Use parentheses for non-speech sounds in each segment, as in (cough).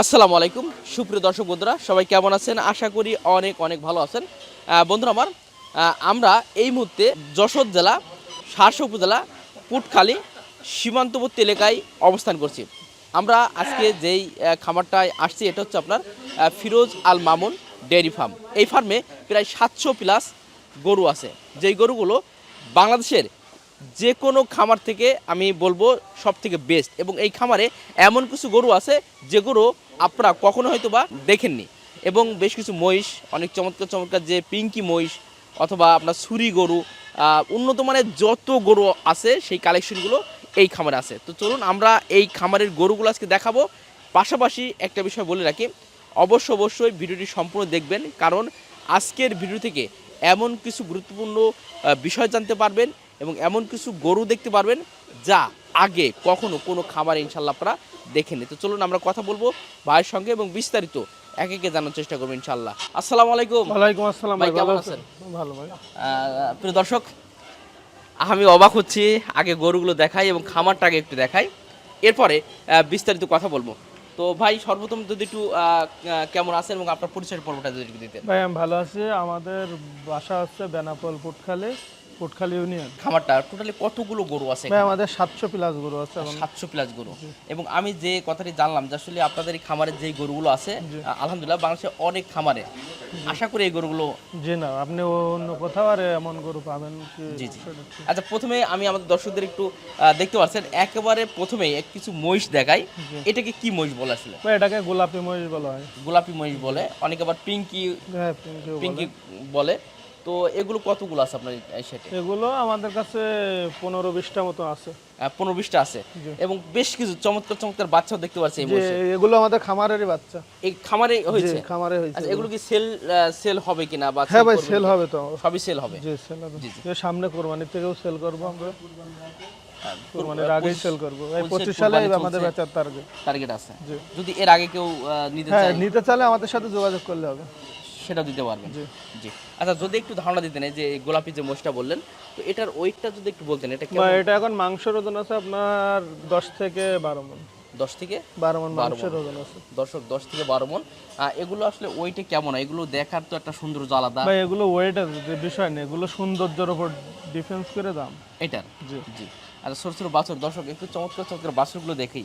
আসসালামু আলাইকুম। সুপ্রিয় দর্শক বন্ধুরা, সবাই কেমন আছেন? আশা করি অনেক অনেক ভালো আছেন। বন্ধুরা আমার আমরা এই মুহূর্তে যশোর জেলা সারসা উপজেলা, পুটখালি সীমান্তবর্তী এলাকায় অবস্থান করছি। আমরা আজকে যেই খামারটায় আসছি, এটা হচ্ছে আপনার ফিরোজ আল মামুন ডেয়ারি ফার্ম। এই ফার্মে প্রায় সাতশো প্লাস গরু আছে। যেই গরুগুলো বাংলাদেশের যে কোনো খামার থেকে আমি বলব সব থেকে বেস্ট এবং এই খামারে এমন কিছু গরু আছে যে গরু আপনারা কখনো হয়তো বা দেখেননি। এবং বেশ কিছু মহিষ, অনেক চমৎকার চমৎকার যে পিঙ্কি মহিষ অথবা আপনার ছুরি গরু উন্নত মানের যত গরু আছে সেই কালেকশনগুলো এই খামারে আছে। তো চলুন আমরা এই খামারের গরুগুলো আজকে দেখাবো। পাশাপাশি একটা বিষয় বলে রাখি, অবশ্য অবশ্যই ভিডিওটি সম্পূর্ণ দেখবেন, কারণ আজকের ভিডিও থেকে এমন কিছু গুরুত্বপূর্ণ বিষয় জানতে পারবেন এবং এমন কিছু গরু দেখতে পারবেন যা আগে কখনো কোনো খামারে ইনশাল্লাহ আপনারা দেখেনি তো চলুন আমরা কথা বলব ভাইয়ের সঙ্গে এবং বিস্তারিত এক একে জানার চেষ্টা করব ইনশাল্লাহ আসসালামু আলাইকুম। ওয়ালাইকুম আসসালাম ভাই, কেমন আছেন? ভালো ভাই। প্রিয় দর্শক আমি অবাক হচ্ছি আগে গরুগুলো দেখাই এবং খামারটা আগে একটু দেখাই। এরপরে বিস্তারিত কথা বলব। তো ভাই সর্বপ্রথম যদি একটু কেমন আছেন এবং আপনার পরিচয় পর্বটা যদি দিতেন। ভাই আমি ভালো আছি। আমাদের বাসা হচ্ছে বেনাপোল পুটখালি। পুটখালি ইউনিয়ন। খামারটা টোটালি কতগুলো গরু আছে ভাই আমাদের সাতশো প্লাস গরু আছে সাতশো প্লাস গরু। এবং আমি যে কথাটি জানলাম যে আসলে আপনাদের এই খামারের যে গরুগুলো আছে আলহামদুলিল্লাহ বাংলাদেশে অনেক খামারে। আশা করি এই গরুগুলো জি না আপনি অন্য কোথাও আর এমন গরু পাবেন জি জি। আচ্ছা প্রথমে আমি আমাদের দর্শকদের একটু দেখতে পাচ্ছেন একেবারে প্রথমেই এক কিছু মহিষ দেখাই। এটাকে কি মহিষ বলে আসলে? এটাকে গোলাপি মহিষ বলা হয়। গোলাপি মহিষ বলে অনেকে আবার পিঙ্কি হ্যাঁ পিঙ্কি বলে। তো এগুলো কতগুলো আছে আপনার সেটে? এগুলো আমাদের কাছে পনেরো বিশটা মতো আছে। পনেরো বিশটা আছে। এবং বেশ কিছু চমৎকার চমৎকার বাচ্চাও দেখতে পাচ্ছি এগুলো আমাদের খামারেরই বাচ্চা। এই খামারে হয়েছে? খামারে হয়েছে আচ্ছা এগুলো। কি সেল সেল হবে কিনা বা হ্যাঁ ভাই সেল হবে তো। সবই সেল হবে? জি সেল হবে। সামনে কোরবানির থেকেও সেল করব আমরা। কোরবানির আগেই সেল করব। এই পঁচিশ পঁচিশ সালে আমাদের বেচার টার্গেট টার্গেট আছে। যদি এর আগে কেউ নিতে হ্যাঁ চায়? নিতে চাইলে আমাদের সাথে যোগাযোগ করলে হবে। সেটা দিতে পারবেন। জি। আচ্ছা যদি একটু ধারণা দিতেন এই যে গোলাপি যে মোষটা বললেন তো এটার ওয়েটটা যদি একটু বলতেন এটা এটা এখন মাংসের ওজন আছে আপনার দশ থেকে বারো মন। দশ থেকে বারো মন মাংসের ওজন আছে। দর্শক দশ থেকে বারো মন। এগুলো আসলে ওয়েটে কেমন? এগুলো দেখার তো একটা সুন্দর আলাদা। ভাই এগুলো ওয়েটের যে বিষয় নেই। এগুলো সৌন্দর্যের উপর ডিফেন্স করে দাম। এটার? জি। জি। আচ্ছা ছোট ছোট বাছর। দর্শক একটু চমৎকার চমৎকার বাছরগুলো দেখি।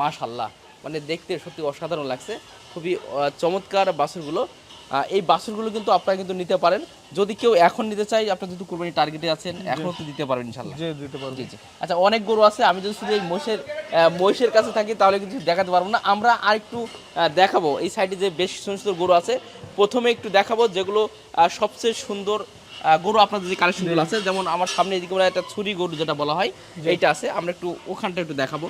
মাশাল্লাহ মানে দেখতে সত্যি অসাধারণ লাগছে। খুবই চমৎকার বাছরগুলো। এই বাছরগুলো কিন্তু আপনারা কিন্তু নিতে পারেন। যদি কেউ এখন নিতে চাই আপনার যেহেতু কোরবানি টার্গেটে আছেন এখনও তো দিতে পারবেন ইনশাল্লাহ যে দিতে পারব। জি জি। আচ্ছা অনেক গরু আছে আমি যদি শুধু এই মহিষের মহিষের কাছে থাকি তাহলে কিছু দেখাতে পারব না। আমরা আর একটু দেখাবো। এই সাইডে যে বেশ সুন্দর সুন্দর গরু আছে প্রথমে একটু দেখাবো যেগুলো আহ, সবচেয়ে সুন্দর গরু আপনাদের যে কালেকশনগুলো আছে যেমন আমার সামনে এদিকে একটা ছুরি গরু যেটা বলা হয় এইটা আছে। আমরা একটু ওখানটা একটু দেখাবো।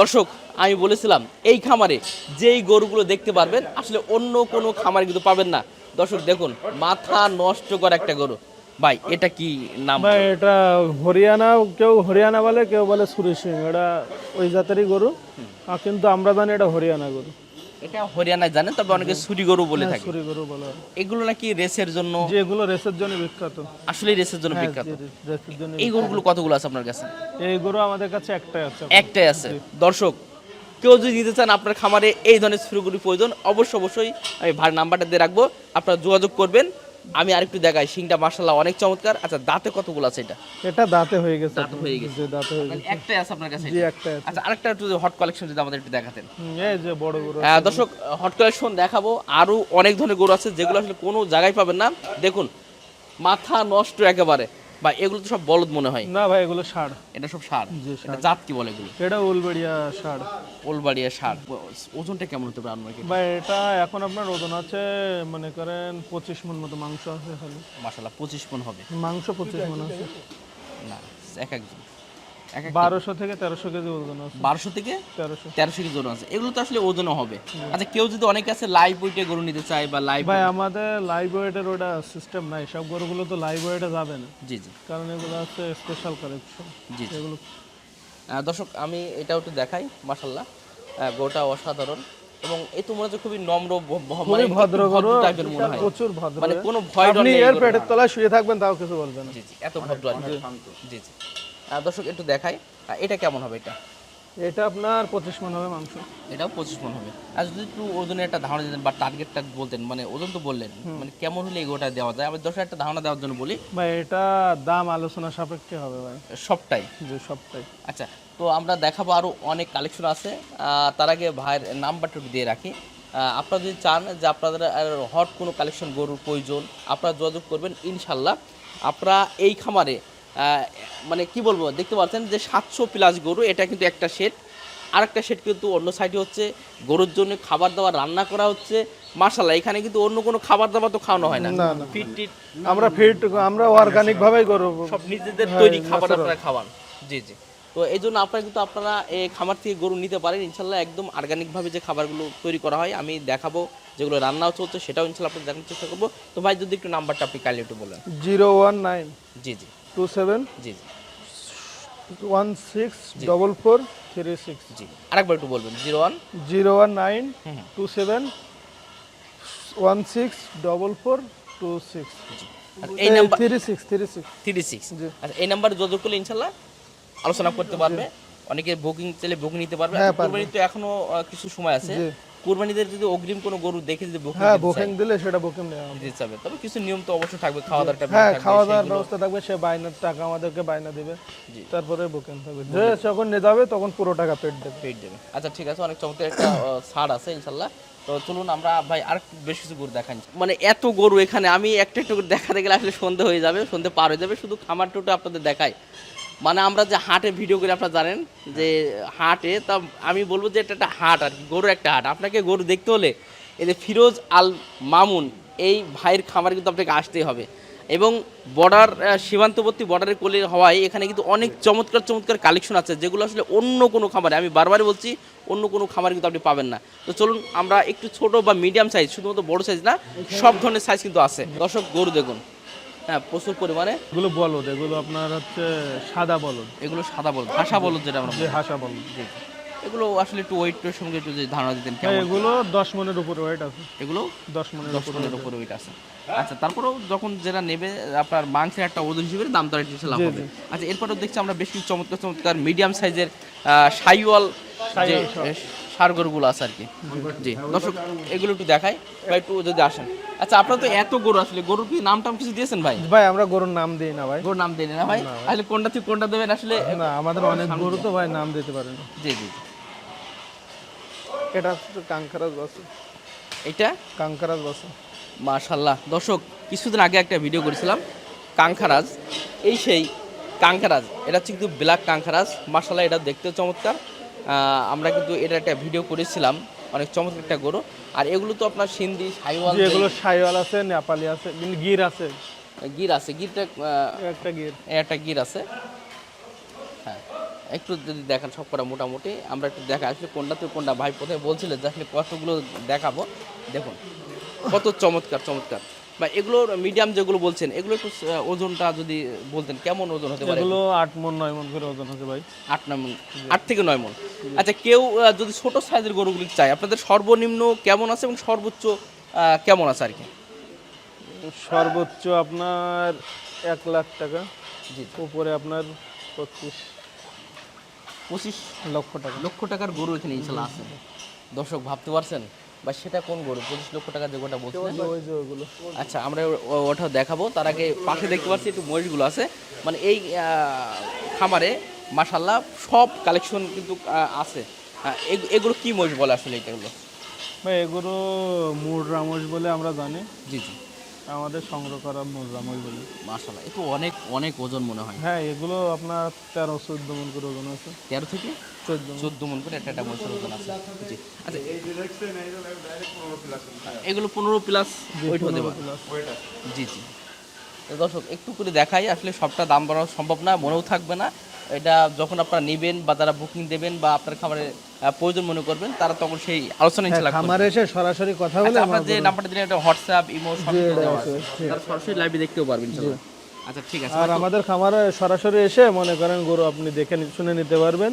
দর্শক আমি বলেছিলাম এই খামারে যেই গরুগুলো দেখতে পারবেন আসলে অন্য কোনো খামারে কিন্তু পাবেন না। দর্শক দেখুন মাথা নষ্ট করা একটা গরু। ভাই এটা কি নাম? ভাই এটা হরিয়ানা কেউ হরিয়ানা বলে কেউ বলে সুরেশ সিং। এটা ওই জাতেরই গরু। কিন্তু আমরা জানি এটা হরিয়ানা গরু। এটা হরিয়ানায় জানেন তবে অনেকে সুরি গরু বলে থাকে। সুরি গরু বলে। এগুলো নাকি রেসের জন্য রেসের জন্য বিখ্যাত। আসলে রেসের জন্য বিখ্যাত। যে রেসের জন্য এই গরুগুলো কতগুলো আছে আপনার কাছে? এই গরু আমাদের কাছে একটাই আছে। একটাই আছে। দর্শক কেউ যদি নিতে চান আপনার খামারে এই ধরনের সুরিগুলি প্রয়োজন অবশ্য অবশ্যই আমি নাম্বারটা দিয়ে রাখব। আপনারা যোগাযোগ করবেন। আমি আরেকটু দেখাই শিংটা মার্শাল্লাহ অনেক চমৎকার। আচ্ছা দাঁতে কতগুলো আছে এটা? এটা দাঁতে হয়ে গেছে দাঁত হয়ে গেছে। যে দাঁতে হয়ে গেছে। মানে একটাই আছে আপনার কাছে জি একটাই আছে। আচ্ছা আরেকটা একটু হট কালেকশন যদি আমাদের একটু দেখাতেন। এই যে বড় গরু হ্যাঁ দর্শক হট কালেকশন দেখাবো। আরও অনেক ধরনের গরু আছে যেগুলো আসলে কোনো জায়গায় পাবেন না। দেখুন মাথা নষ্ট একেবারে। বা এগুলো তো সব বলদ মনে হয়। না ভাই এগুলো সার এটা সব সার এটা জাত কি বলে এগুলো? এটা ওলবাড়িয়া সার ওলবাড়িয়া সার ওজনটা কেমন হতে পারে আপনার ভাই এটা এখন আপনার ওজন আছে মনে করেন পঁচিশ মন মতো মাংস আছে খালি মাসাল্লাহ পঁচিশ মন হবে। মাংস পঁচিশ মন আছে। না এক একজন। এক এক বারোশো থেকে তেরোশো কেজি ওজন আছে। বারোশো থেকে তেরোশো। তেরোশো কেজি ওজন আছে। এগুলো তো আসলে ওজনও হবে। আচ্ছা কেউ যদি অনেকে আছে লাইভ ওইটে গরু নিতে চায় বা লাইভ ভাই আমাদের লাইভ ওয়েটের ওটা সিস্টেম নাই। সব গরুগুলো তো লাইভ ওয়েটে যাবে না। জি জি। কারণ এগুলো হচ্ছে স্পেশাল কালেকশন জি এগুলো দর্শক আমি এটাও একটু দেখাই মাসাল্লাহ গোটা অসাধারণ। এবং এ তো মনে হচ্ছে খুবই নম্র মানে খুবই ভদ্র গরু। টাইপের মনে হয়। প্রচুর ভদ্র। মানে কোনো ভয় ডর আপনি নেই এর পেটের তলায় শুয়ে থাকবেন তাও কিছু বলবে না। জি জি এত ভদ্র আর জি জি। দর্শক একটু দেখাই। এটা কেমন হবে এটা? এটা আপনার পঁচিশ মন হবে মাংস। এটাও পঁচিশ মন হবে। আর যদি একটু ওজনের একটা ধারণা দিতেন বা টার্গেটটা বলতেন মানে ওজন তো বললেন মানে কেমন হলে এগোটা দেওয়া যায়? আমি দশ একটা ধারণা দেওয়ার জন্য বলি। ভাই এটা দাম আলোচনা সাপেক্ষে হবে ভাই। সবটাই? যে সবটাই। আচ্ছা তো আমরা দেখাবো আরও অনেক কালেকশন আছে। তার আগে ভাইয়ের নাম্বারটা একটু দিয়ে রাখি। আপনারা যদি চান যে আপনাদের হট কোনো কালেকশন গরুর প্রয়োজন আপনারা যোগাযোগ করবেন ইনশাল্লাহ। আপনারা এই খামারে মানে কি বলব দেখতে পাচ্ছেন যে সাতশো প্লাস গরু এটা কিন্তু একটা শেড আরেকটা শেড কিন্তু অন্য সাইডে হচ্ছে গরুর জন্য খাবার দাবার রান্না করা হচ্ছে। মার্শাল্লাহ এখানে কিন্তু অন্য কোনো খাবার দাবার তো খাওয়ানো হয় না। ফিট টিট আমরা ফিট আমরা অর্গানিক ভাবেই করব সব নিজেদের হ্যাঁ, তৈরি খাবার আপনারা খাওয়ান। জি জি। তো এই জন্য আপনারা কিন্তু আপনারা এই খামার থেকে গরু নিতে পারেন। ইনশাল্লাহ একদম অর্গানিকভাবে যে খাবারগুলো তৈরি করা হয় আমি দেখাবো যেগুলো রান্নাও চলছে সেটাও ইনশাল্লাহ আপনাদের দেখানোর চেষ্টা করব। তো ভাই যদি একটু নাম্বারটা আপনি কাইন্ডলি একটু বলেন। Zero one nine. জি জি। টু সেভেন জি জি। One six double four three six জি আরেকবার একটু বলবেন zero one zero one nine two seven one six double four two six এই number three six three six three six. আচ্ছা এই নাম্বারে যোগাযোগ করলে ইনশাল্লাহ আলোচনা করতে পারবে। অনেকে বুকিং চাইলে বুকিং নিতে পারবে। হ্যাঁ, তো এখনও কিছু সময় আছে। কুরবানিদের যদি অগ্রিম কোনো গরু দেখে যদি বুকিং হ্যাঁ বুকিং দিলে সেটা বুকিং নেওয়া হবে। তবে কিছু নিয়ম তো অবশ্যই থাকবে খাওয়া দাওয়াটা হ্যাঁ খাওয়া দাওয়ার ব্যবস্থা থাকবে সে বাইনার টাকা আমাদেরকে বাইনা দেবে জি। তারপরে বুকিং থাকবে। যে যখন নিয়ে যাবে তখন পুরো টাকা পেট দেবে। পেট দেবে। আচ্ছা ঠিক আছে অনেক চমৎকার একটা ছাড় আছে ইনশাল্লাহ তো চলুন আমরা ভাই আর বেশ কিছু গরু দেখাই। মানে এত গরু এখানে আমি একটা একটু দেখাতে গেলে আসলে সন্ধে হয়ে যাবে সন্ধে পার হয়ে যাবে শুধু খামার টুটু আপনাদের দেখাই। মানে আমরা যে হাটে ভিডিও করে আপনারা জানেন যে হাটে, তা আমি বলব যে এটা একটা হাট আর কি, গরুর একটা হাট। আপনাকে গরু দেখতে হলে এই যে ফিরোজ আল মামুন, এই ভাইয়ের খামারে কিন্তু আপনাকে আসতেই হবে। এবং বর্ডার সীমান্তবর্তী বর্ডারের কোলে হওয়ায় এখানে কিন্তু অনেক চমৎকার চমৎকার কালেকশন আছে, যেগুলো আসলে অন্য কোনো খামারে, আমি বারবারই বলছি, অন্য কোনো খামারে কিন্তু আপনি পাবেন না। তো চলুন, আমরা একটু ছোট বা মিডিয়াম সাইজ শুধুমাত্র বড় সাইজ না, সব ধরনের সাইজ কিন্তু আছে। দর্শক, গরু দেখুন। হ্যাঁ প্রচুর পরিমাণে। এগুলো বলদ এগুলো আপনার হচ্ছে সাদা বলদ। এগুলো সাদা বলদ ভাষা বলদ যেটা আমরা যে। হাসা বলদ। জি। এগুলো আসলে একটু ওয়েটের সঙ্গে একটু যদি ধারণা দিতেন হ্যাঁ, কেমন এগুলো দশ মনের উপরে ওয়েট আছে। এগুলো দশ মনের দশ পনেরো উপরে ওইট আছে। আচ্ছা তারপরেও যখন যেটা নেবে আপনার মাংসের একটা ওজন হিসেবে দাম তার একটু লাভ হবে আচ্ছা এরপরেও দেখছি আমরা বেশ কিছু চমৎকার চমৎকার মিডিয়াম সাইজের সাইওয়াল যে সারগরগুলো আছে আর কি। জি দর্শক এগুলো একটু দেখাই বা একটু যদি আসেন। আচ্ছা আপনারা তো এত গরু আসলে গরুর কি নাম টাম কিছু দিয়েছেন ভাই? ভাই আমরা গরুর নাম দিই না ভাই। গরুর নাম দেন না ভাই? আসলে কোনটা থেকে কোনটা দেবেন আসলে? না আমাদের অনেক গরু তো ভাই নাম দিতে পারে না জি জি। এটা কাঙ্কারাজ বাসু এটা? কাঙ্কারাজ বাসু মাশাল্লাহ। দর্শক কিছুদিন আগে একটা ভিডিও করেছিলাম কাঙ্খারাজ এই সেই কাঙ্খারাজ এটা হচ্ছে কিন্তু ব্ল্যাক কাঙ্খারাজ মাশাল্লাহ এটা দেখতেও চমৎকার। আমরা কিন্তু এটা একটা ভিডিও করেছিলাম অনেক চমৎকার একটা গরু। আর এগুলো তো আপনার সিন্ধি সাইওয়াল এগুলো সাইওয়াল আছে নেপালি আছে গির আছে। গির আছে গিরটা একটা গির। একটা গির আছে। হ্যাঁ একটু যদি দেখেন সব করা মোটামুটি আমরা একটু দেখা আসলে কোনটা তো কোনটা ভাই প্রথমে বলছিলেন যে আসলে কতগুলো দেখাবো। দেখুন কত চমৎকার চমৎকার। বা এগুলোর মিডিয়াম যেগুলো বলছেন এগুলো একটু ওজনটা যদি বলতেন কেমন ওজন হতে পারে? এগুলো আট মন নয় মন করে ওজন আছে ভাই। আট নয় মন আট থেকে নয় মন। আচ্ছা কেউ যদি ছোট সাইজের গরুগুলি চায় আপনাদের সর্বনিম্ন কেমন আছে এবং সর্বোচ্চ কেমন আছে আর কি? সর্বোচ্চ আপনার এক লাখ টাকা জি উপরে আপনার পঁচিশ পঁচিশ লক্ষ টাকা। লক্ষ টাকার গরু এখানে ইনশাল্লাহ আছে। দর্শক ভাবতে পারছেন? বা সেটা কোন গরু? পঁচিশ লক্ষ টাকা যে গোটা বলছে ওইগুলো। আচ্ছা আমরা ও- ওটাও দেখাবো। তার আগে পাশে দেখতে পাচ্ছি একটু মহিষগুলো আছে। মানে এই খামারে মাসাল্লাহ সব কালেকশন কিন্তু আছে। এগ- এগুলো কি মহিষ বলে আসলে এগুলো? ভাই এগুলো মুর রামস বলে আমরা জানি। জি জি। আমাদের সংগ্রহ করা মুর রামস বলে। মাসাল্লাহ একটু অনেক অনেক ওজন মনে হয়। হ্যাঁ এগুলো আপনার তেরো চোদ্দ মন করে ওজন আছে। তেরো থেকে? চোদ্দ চোদ্দ মন করে একটা একটা মহিষের ওজন আছে। জি আচ্ছা। এগুলো পনেরো প্লাস ওয়েট হতে পারে জি জি। দর্শক একটু করে দেখাই আসলে সবটা দাম বাড়ানো সম্ভব না মনেও থাকবে না। এটা যখন আপনারা নেবেন বা তারা বুকিং দেবেন বা আপনার খাবারের প্রয়োজন মনে করবেন তারা তখন সেই আলোচনা ইনশাল্লাহ করবে। খামারে এসে সরাসরি কথা বলে আচ্ছা, আপনার যে নাম্বারটা দিলেন এটা হোয়াটসঅ্যাপ ইমো সব তারা সরাসরি লাইভে দেখতেও পারবেন ইনশাল্লাহ আচ্ছা ঠিক আছে। আর আমাদের খামারে সরাসরি এসে মনে করেন গরু আপনি দেখে শুনে নিতে পারবেন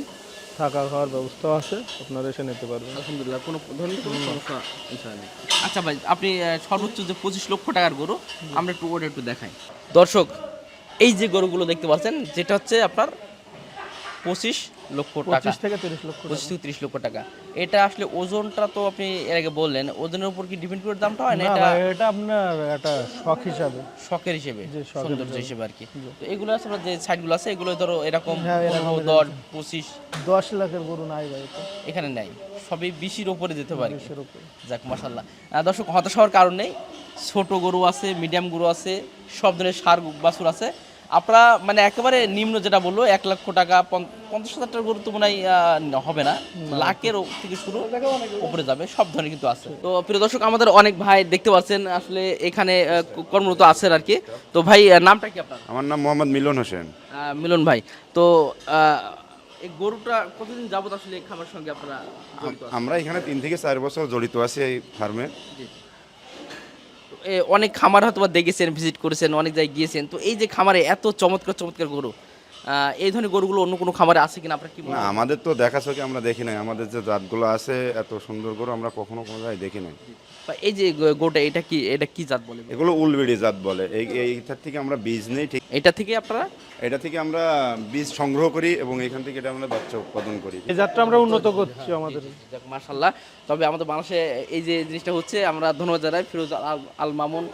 থাকা খাওয়ার ব্যবস্থাও আছে আপনারা এসে নিতে পারবেন। আলহামদুলিল্লাহ কোনো ধরনের কোনো সমস্যা ইনশাআল্লাহ আচ্ছা ভাই আপনি সর্বোচ্চ যে পঁচিশ লক্ষ টাকার গরু আমরা একটু ওটা একটু দেখাই। দর্শক এই যে গরুগুলো দেখতে পাচ্ছেন যেটা হচ্ছে আপনার পঁচিশ লক্ষ টাকা। থেকে তিরিশ লক্ষ পঁচিশ থেকে তিরিশ লক্ষ টাকা। এটা আসলে ওজনটা তো আপনি এর আগে বললেন ওজনের উপর কি ডিপেন্ড করে দামটা হয় না? এটা এটা আপনার একটা শখ হিসাবে। শখের হিসেবে সৌন্দর্য হিসেবে। আর কি। তো এগুলো আছে যে সাইডগুলো আছে এগুলো ধরো এরকম হ্যাঁ, দশ পঁচিশ। দশ লাখের গরু নাই ভাই এখানে নাই। সবই বিশির উপরে যেতে পারে। যাক মাসাল্লাহ দর্শক হতাশ হওয়ার কারণ নেই। ছোট গরু আছে মিডিয়াম গরু আছে সব ধরনের সার বাছুর আছে। আপনারা মানে একেবারে নিম্ন যেটা বলল এক লক্ষ টাকা পঞ্চাশ হাজার টাকার গরু তো মনে হবে না। লাখের থেকে শুরু উপরে যাবে সব ধরনের কিন্তু আছে। তো প্রিয় দর্শক আমাদের অনেক ভাই দেখতে পাচ্ছেন আসলে এখানে কর্মরত আছেন আর কি। তো ভাই নামটা কি আপনার? আমার নাম মোহাম্মদ মিলন হোসেন। মিলন ভাই তো এই গরুটা কতদিন যাবত আসলে এই খাবার সঙ্গে আপনারা আমরা এখানে তিন থেকে চার বছর জড়িত আছি এই ফার্মে অনেক খামার হয়তো বা দেখেছেন ভিজিট করেছেন অনেক জায়গায় গিয়েছেন তো এই যে খামারে এত চমৎকার চমৎকার গরু এই ধরনের গরুগুলো অন্য কোনো খামারে আছে কিনা আপনার কি না আমাদের তো দেখা চোখে আমরা দেখি নাই আমাদের যে জাতগুলো আছে এত সুন্দর গরু আমরা কখনো কোনো জায়গায় দেখি নাই এই যে গোটা এটা কি এটা কি জাত বলে এগুলো উলবেড়ি জাত বলে এই এইটার থেকে আমরা বীজ নেই ঠিক এটা থেকে আপনারা এটা থেকে আমরা বীজ সংগ্রহ করি এবং এখান থেকে এটা আমরা বাচ্চা উৎপাদন করি এই জাতটা আমরা উন্নত করছি আমাদের যাক মার্শাল্লাহ তবে আমাদের বাংলাদেশে এই যে জিনিসটা হচ্ছে আমরা ধন্যবাদ জানাই ফিরোজ আল- আল মামুন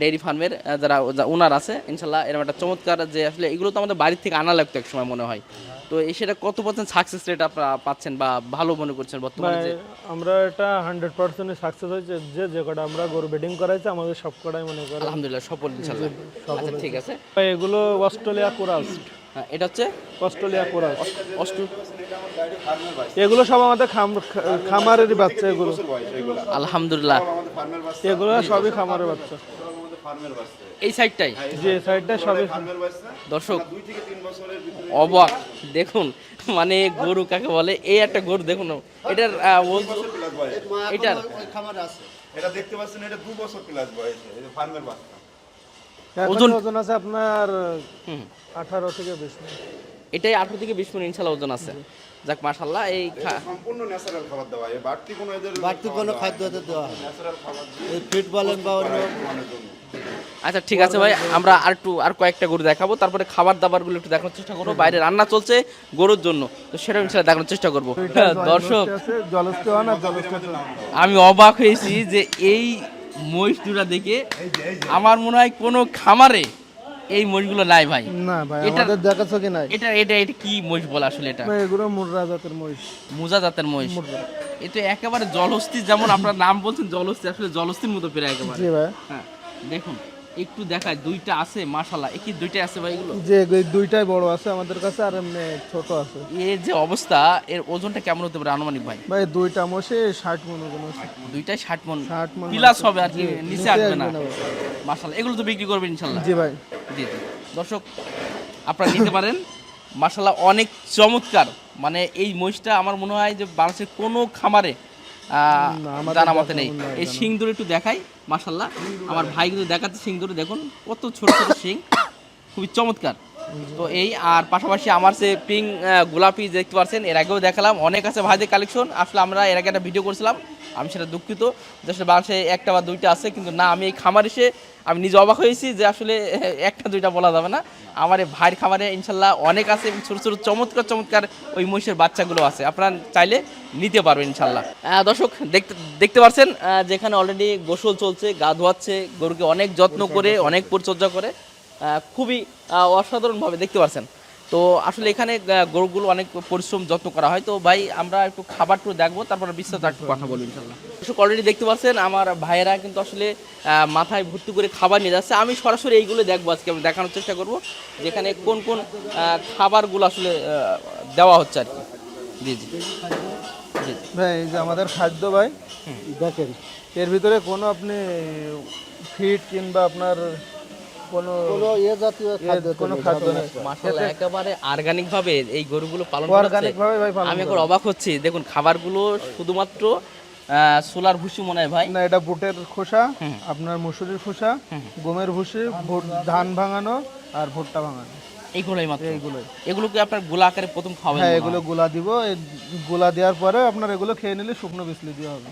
ডেয়ারি ফার্মের যারা ওনার আছে ইনশাল্লাহ এরকম একটা চমৎকার যে আসলে এগুলো তো আমাদের বাড়ির থেকে আনা লাগতো এক সময় মনে হয়। তো সেটা কত পার্সেন্ট সাকসেস রেট আপনারা পাচ্ছেন বা ভালো মনে করছেন বর্তমানে যে? আমরা এটা হান্ড্রেড পার্সেন্ট সাকসেস হয়েছে যে যে কটা আমরা গরু বেডিং করাইছে আমাদের সব কটাই মনে করে আলহামদুলিল্লাহ সফল ইনশাল্লাহ। আচ্ছা ঠিক আছে। এগুলো অস্ট্রেলিয়া কোরাস হ্যাঁ, এটা হচ্ছে? অস্ট্রেলিয়া কোরাস অষ্ট এগুলো সব আমাদের খাম- খামারেরই বাচ্চা এগুলো। আলহামদুলিল্লাহ। এগুলো সবই খামারের বাচ্চা। এই সাইডটাই? যে সাইডটা সবই দর্শক অবাক। দেখুন মানে গরু কাকে বলে? এই একটা গরু দেখুন। এটার এটার এটা দেখতে পাচ্ছেন এটা দু বছর প্লাস বয়সে ফার্মের বাচ্চা ওজন- ওজন আছে আপনার আঠারো থেকে বিশ এটাই আঠারো থেকে বিশ মিনিট ইনশাল্লাহ ওজন আছে। যাক মাশাল্লাহ এই খা- সম্পূর্ণ ন্যাচারাল খাবার দেওয়া হয় বাড়তি কোনো এদের বাড়তি কোনো খাদ্য এদের দেওয়া হয় ন্যাচারাল খাবার এই ফিট বলেন বা অন্য আচ্ছা ঠিক আছে ভাই আমরা আর একটু আর কয়েকটা গরু দেখাবো তারপরে খাবার দাবারগুলো একটু দেখানোর চেষ্টা করব। বাইরে রান্না চলছে গরুর জন্য তো সেটা ইনশাল্লাহ দেখানোর চেষ্টা করব। দর্শক আমি অবাক হয়েছি যে এই মহিষ দুটা দেখে আমার মনে হয় কোনো খামারে এই মহিষগুলো নাই ভাই। না ভাই এটা- আমাদের দেখাছো কি নাই? এটা এটা এটা কি মহিষ বলে আসলে এটা? ভাই এগুলো মুর্রা জাতের মহিষ। মুজা জাতের মহিষ। এ তো একেবারে জলস্থি যেমন আপনার নাম বলছেন জলস্থি আসলে জলস্থির মতো প্রায় একেবারে। জি ভাই। হ্যাঁ দেখুন। একটু দেখায় দুইটা আছে মাশাল্লাহ এ কি দুইটা আছে ভাই এগুলো? যে এই দুইটাই বড় আছে আমাদের কাছে আর এমনি ছোট আছে। এর যে অবস্থা এর ওজনটা কেমন হতে পারে আনুমানিক ভাই? ভাই দুইটা মশে ষাট মন ওজন আছে। দুইটাই ষাট মন। 60 মণ প্লাস হবে আর কি নিচে আসবে না। আসবে মাশাল্লাহ এগুলো তো বিক্রি করবেন ইনশাল্লাহ জি ভাই। জি জি। দর্শক আপনারা নিতে পারেন। মার্শাল্লাহ অনেক চমৎকার। মানে এই মহিষটা আমার মনে হয় যে বাংলাদেশের কোনো খামারে জানা মতে নেই। এই সিংদুর একটু দেখাই মাসাল্লাহ আমার ভাই কিন্তু দেখাচ্ছে সিংদুর দেখুন কত ছোট ছোট শিং। খুবই চমৎকার। তো এই আর পাশাপাশি আমার সে পিং গোলাপি দেখতে পাচ্ছেন এর আগেও দেখালাম। অনেক আছে ভাইদের কালেকশন আসলে আমরা এর আগে একটা ভিডিও করেছিলাম। আমি সেটা দুঃখিত যে আসলে বাংলাদেশে একটা বা দুইটা আছে কিন্তু না আমি এই খামার এসে আমি নিজে অবাক হয়েছি যে আসলে (laughs) একটা দুইটা বলা যাবে না। আমার এই ভাইয়ের খামারে ইনশাল্লাহ অনেক আছে এবং ছোটো ছোটো চমৎকার চমৎকার ওই মহিষের বাচ্চাগুলো আছে। আপনারা চাইলে নিতে পারবেন ইনশাল্লাহ। দর্শক দেখতে দেখতে পাচ্ছেন যেখানে অলরেডি গোসল চলছে গা ধোয়াচ্ছে গরুকে অনেক যত্ন করে অনেক পরিচর্যা করে। খুবই অসাধারণভাবে দেখতে পাচ্ছেন তো আসলে এখানে গরুগুলো অনেক পরিশ্রম যত্ন করা হয়। তো ভাই আমরা একটু খাবার খাবারটু দেখব তারপরে বিস্তারিত একটু কথা বলব ইনশাল্লাহ অলরেডি দেখতে পাচ্ছেন আমার ভাইয়েরা কিন্তু আসলে মাথায় ভর্তি করে খাবার নিয়ে যাচ্ছে। আমি সরাসরি এইগুলো দেখব আজকে আমি দেখানোর চেষ্টা করব যেখানে কোন কোন খাবারগুলো আসলে দেওয়া হচ্ছে আর কি। জি জি। জি ভাই এই যে আমাদের খাদ্য ভাই দেখেন এর ভিতরে কোনো আপনি ফিট কিংবা আপনার কোনো কোনো জাতীয় খাদ্য কোনো খাদ্য নেই। মাশাআল্লাহ একেবারে অর্গানিক ভাবে এই গরুগুলো পালন করা অর্গানিক ভাবে ভাই পালন আমি এখন অবাক হচ্ছি। দেখুন খাবারগুলো শুধুমাত্র সোলার ভুসি মনে হয় ভাই? না এটা বুটের খোসা আপনার মুসুরির খোসা গমের ভুসি ধান ভাঙানো আর ভুট্টা ভাঙানো। এইগুলোই মাত্র? এইগুলোই। এগুলোকে আপনার গোলা আকারে প্রথম খাওয়াবেন হ্যাঁ এগুলো গুলা দিব। গুলা দেওয়ার পরে আপনার এগুলো খেয়ে নিলে শুকনো বিচলি দেওয়া হবে।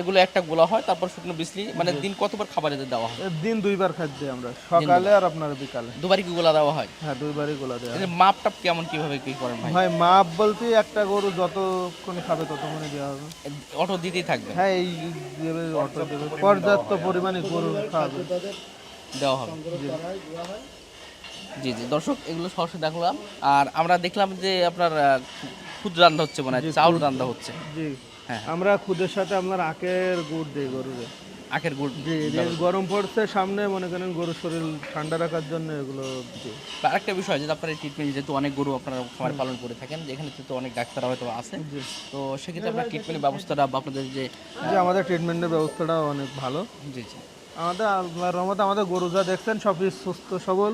এগুলো একটা গোলা হয় তারপর শুকনো বিসলি মানে দিন কতবার খাবার এদের দেওয়া হয়? দিন দুইবার খাদ্য দিই আমরা সকালে আর আপনার বিকালে। দুবারই কি গোলা দেওয়া হয়? হ্যাঁ দুইবারই গোলা দেওয়া হয়। এদের মাপ টাপ কেমন কীভাবে কি করেন ভাই? ভাই মাপ বলতে একটা গরু যতক্ষণ খাবে ততক্ষণই দেওয়া হবে। অটো দিতেই থাকবে? হ্যাঁ এই অটো দেবে। পর্যাপ্ত পরিমাণে গরু খাবে। দেওয়া হবে। জি। জি দর্শক এগুলো সরাসরি দেখলাম। আর আমরা দেখলাম যে আপনার খুদ রান্না হচ্ছে মানে চাউল রান্না হচ্ছে। জি। আমরা খুদের সাথে আপনার আখের গুড় দিই গরুরে। আখের গুড় জি গরম পড়ছে সামনে মনে করেন গরুর শরীর ঠান্ডা রাখার জন্য এগুলো বা আরেকটা বিষয় যে আপনার ট্রিটমেন্ট যেহেতু অনেক গরু আপনারা খামার পালন করে থাকেন যেখানে তো অনেক ডাক্তার হয়তো আছে। তো সেক্ষেত্রে আপনার ট্রিটমেন্টের ব্যবস্থাটা বা আপনাদের যে যে আমাদের ট্রিটমেন্টের ব্যবস্থাটা অনেক ভালো। জি জি। আমাদের রহমতে আমাদের গরু যা দেখছেন সবই সুস্থ সবল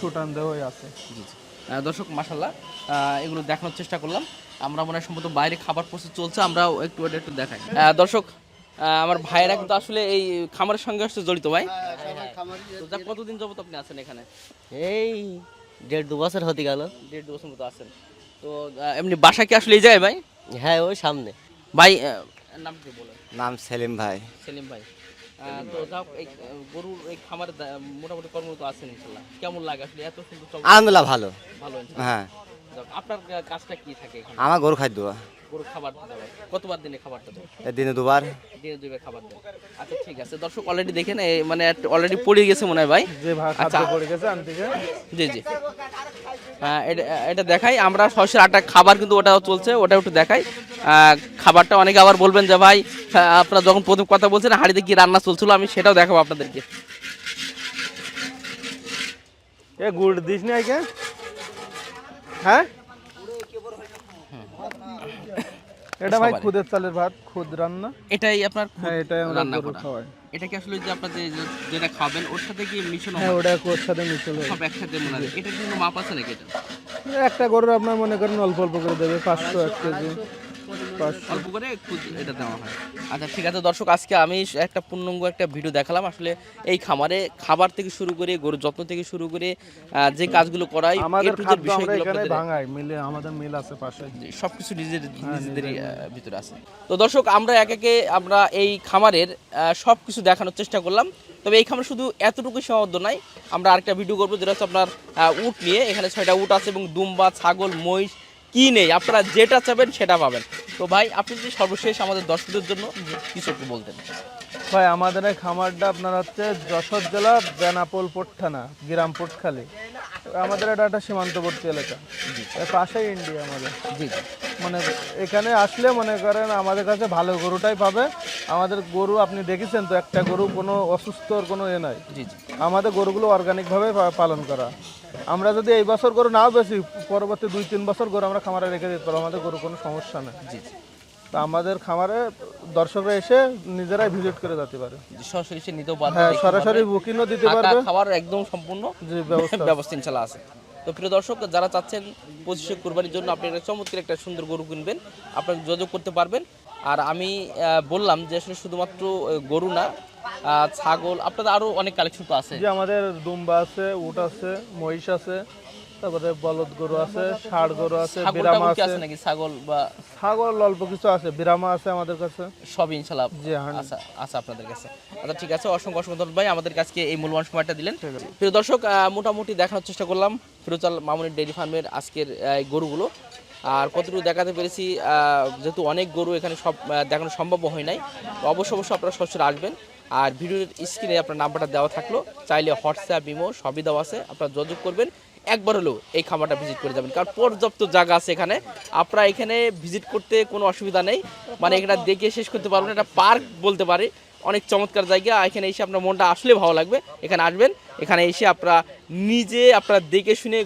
সুটান দেহই আছে। জি জি। দর্শক মাসাল্লাহ এগুলো দেখানোর চেষ্টা করলাম। আমরা মনে হয় সম্ভবত বাইরে খাবার প্রস্তুত চলছে আমরা একটু এটা একটু দেখাই। দর্শক আমার ভাইয়েরা কিন্তু আসলে এই খামারের সঙ্গে আসছে জড়িত ভাই। কতদিন যাবত আপনি আছেন এখানে? এই দেড় দু বছর হতে গেল। দেড় দু বছর মতো আছেন। তো এমনি বাসা কি আসলে এই জায়গায় ভাই? হ্যাঁ ওই সামনে। ভাই নাম কি বলেন। নাম সেলিম ভাই। সেলিম ভাই। তো যাও এই গরুর এই খামারে মোটামুটি কর্মরত আছেন ইনশাল্লাহ। কেমন লাগে আসলে? এত সুন্দর আলহামদুলিল্লাহ ভালো। ভালো হ্যাঁ। আপনার কাজটা কি থাকে আমার গরু খাদ্য। গরু খাবার দেওয়া কতবার দিনে খাবারটা দেয় দিনে দুবার। দিনে দুইবার খাবার দেয় আচ্ছা ঠিক আছে। দর্শক অলরেডি দেখেন এই মানে অলরেডি পড়ে গেছে মনে হয় ভাই। যে ভাগ আচ্ছা। পড়ে গেছে জি জি। হ্যাঁ এটা এটা দেখাই। আমরা সরাসরি আটা খাবার কিন্তু ওটাও চলছে ওটা একটু দেখাই। খাবারটা অনেকে আবার বলবেন যে ভাই হ্যাঁ, আপনারা যখন প্রথম কথা বলছেন হাড়িতে কি রান্না চলছিল আমি সেটাও দেখাবো আপনাদেরকে। এ গুড় দিস নি হ্যাঁ? এটা ভাই খুদের চালের ভাত খুদ রান্না। এটাই আপনার হ্যাঁ এটাই আমরা রান্না করা। খাওয়াই এটা কি আসলে যে আপনাদের যেটা খাবেন ওর সাথে কি মিশন হ্যাঁ ওটা কোর সাথে মিশল হয়। সব একসাথে মনে হয়। এটা কি কোনো মাপ আছে নাকি এটা? একটা গরুর আপনার মনে করেন অল্প অল্প করে দেবে পাঁচশো এক কেজি। অল্প করে একটু এটা দেওয়া হয়। আচ্ছা ঠিক আছে দর্শক আজকে আমি একটা পূর্ণাঙ্গ একটা ভিডিও দেখালাম। আসলে এই খামারে খাবার থেকে শুরু করে গরুর যত্ন থেকে শুরু করে যে কাজগুলো করাই আমাদের A to Z খাদ্য আমরা বিষয়গুলো ভাঙাই মিলে আমাদের মিল আছে পাশে। সবকিছু নিজের নিজেদেরই ভিতরে আছে। তো দর্শক আমরা এক একে আমরা এই খামারের সব কিছু দেখানোর চেষ্টা করলাম। তবে এই খামার শুধু এতটুকু সীমাবদ্ধ নাই আমরা আরেকটা ভিডিও করব যেটা হচ্ছে আপনার উট নিয়ে। এখানে ছয়টা উট আছে এবং দুম্বা ছাগল মহিষ কি নেই? আপনারা যেটা চাবেন সেটা পাবেন। তো ভাই, আপনি যদি সর্বশেষ আমাদের দর্শকদের জন্য কিছু একটু বলতেন। ভাই আমাদের এই খামারটা আপনার হচ্ছে যশোর জেলা বেনাপোল পট্টানা গ্রাম পটখালি আমাদের এটা একটা সীমান্তবর্তী এলাকা। পাশেই ইন্ডিয়া আমাদের। জি মানে এখানে আসলে মনে করেন আমাদের কাছে ভালো গরুটাই পাবে। আমাদের গরু আপনি দেখেছেন তো একটা গরু কোনো অসুস্থর কোনো এ নাই। জি জি। আমাদের গরুগুলো অর্গানিকভাবে পালন করা। আমরা যদি এই বছর গরু নাও বেশি পরবর্তী দুই তিন বছর গরু আমরা খামারে রেখে দিতে পারব আমাদের গরু কোনো সমস্যা নেই। জি জি। তো আমাদের খামারে দর্শকরা এসে নিজেরাই ভিজিট করে যেতে পারে। সরাসরি এসে নিতেও পারবেন হ্যাঁ সরাসরি বুকিংও দিতে পারবে। খাবার একদম সম্পূর্ণ ব্যবস্থা ইনশাল্লাহ আছে। তো প্রিয় দর্শক যারা চাচ্ছেন পঁচিশে কুরবানির জন্য আপনি একটা চমৎকার একটা সুন্দর গরু কিনবেন। আপনারা যোগাযোগ করতে পারবেন। আর আমি বললাম যে আসলে শুধুমাত্র গরু না ছাগল আপনাদের আরও অনেক কালেকশন তো আছে। যে আমাদের দুম্বা আছে উট আছে মহিষ আছে। তারপরে বলদ গরু আছে ষাড় গরু আছে বিরামা আছে। আছে নাকি? ছাগল বা ছাগল অল্প কিছু আছে বিরামা আছে আমাদের কাছে। সব জি হ্যাঁ। আচ্ছা আচ্ছা আপনাদের কাছে। আচ্ছা ঠিক আছে অসংখ্য অসংখ্য ভাই। আমাদের কাছে এই মূল্যবান সময়টা দিলেন। প্রিয় দর্শক মোটামুটি দেখানোর চেষ্টা করলাম ফিরোজাল মামুনের ডেইরি ফার্মের আজকের গরুগুলো। আর কতটুকু দেখাতে পেরেছি যেহেতু অনেক গরু এখানে সব দেখানো সম্ভব হয় নাই অবশ্য অবশ্যই আপনারা সরাসরি আসবেন। আর ভিডিওর স্ক্রিনে আপনার নাম্বারটা দেওয়া থাকল চাইলে হোয়াটসঅ্যাপ ইমো সবই দেওয়া আছে আপনারা যোগাযোগ করবেন। একবার হলেও এই খামারটা ভিজিট করে যাবেন। কারণ পর্যাপ্ত জায়গা আছে এখানে। আপনারা এখানে ভিজিট করতে কোনো অসুবিধা নেই। মানে এখানে দেখে শেষ করতে পারবেন একটা পার্ক বলতে পারি। অনেক চমৎকার জায়গা। এখানে এসে আপনার মনটা আসলে ভালো লাগবে। এখানে আসবেন। এখানে এসে আপনারা নিজে আপনারা দেখে শুনে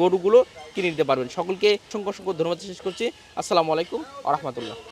গরুগুলো কিনে নিতে পারবেন। সকলকে অসংখ্য অসংখ্য ধন্যবাদ। শেষ করছি। আসসালামু আলাইকুম আ রহমতুল্লাহ।